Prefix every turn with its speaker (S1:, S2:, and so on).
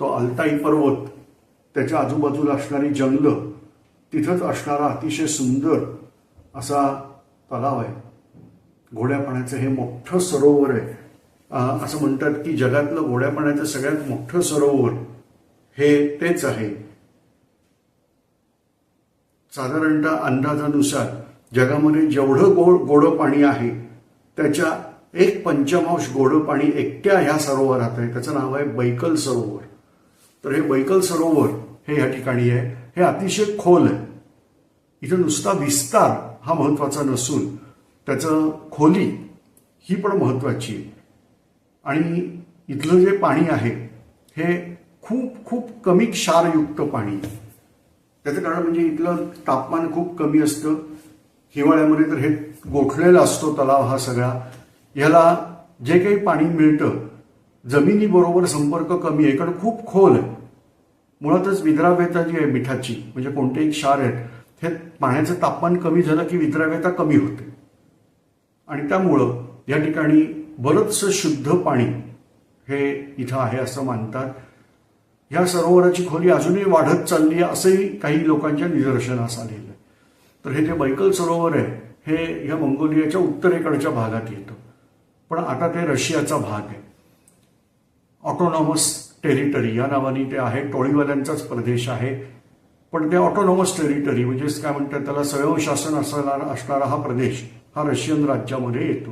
S1: तो अल्ताई पर्वत त्याच्या आजूबाजूला असणारी जंगलं तिथंच असणारा अतिशय सुंदर असा तलाव आहे. गोड्या पाण्याचं हे मोठं सरोवर आहे. असं म्हणतात की जगातलं गोड्या पाण्याचं सगळ्यात मोठं सरोवर हे तेच आहे. साधारणतः अंदाजानुसार जगामध्ये जेवढं गोड गोडं पाणी आहे त्याच्या एक पंचमांश गोडं पाणी एकट्या ह्या सरोवरात आहे. त्याचं नाव आहे बैकल सरोवर. तर हे बैकल सरोवर हे या ठिकाणी आहे. हे अतिशय खोल आहे. इथं नुसता विस्तार हा महत्त्वाचा नसून त्याचं खोली ही पण महत्वाची आहे. आणि इथलं जे पाणी आहे हे खूप खूप कमी क्षारयुक्त पाणी आहे. त्याचं कारण म्हणजे इथलं तापमान खूप कमी असतं. हिवाळ्यामध्ये तर हे गोठलेला असतो तलाव हा सगळा. ह्याला जे काही पाणी मिळतं जमिनीबरोबर संपर्क कमी आहे कारण खूप खोल आहे. मुळातच विद्राव्यता जी आहे मिठाची म्हणजे कोणतेही क्षार आहेत हे पाण्याचं तापमान कमी झालं की विद्राव्यता कमी होते. आणि त्यामुळं या ठिकाणी बरंचसं शुद्ध पाणी हे इथं आहे असं मानतात. ह्या सरोवराची खोली अजूनही वाढत चालली आहे असंही काही लोकांच्या निदर्शनास आलेलं आहे. तर हे जे बैकल सरोवर आहे हे ह्या मंगोलियाच्या उत्तरेकडच्या भागात येतं. पण आता ते रशियाचा भाग आहे. ऑटोनॉमस टेरिटरी या नावाने ते आहे. टोळीवाल्यांचाच प्रदेश आहे. पण ते ऑटोनॉमस टेरिटरी म्हणजेच काय म्हणतात त्याला स्वयंशासन असणारा असणारा हा प्रदेश हा रशियन राज्यामध्ये येतो.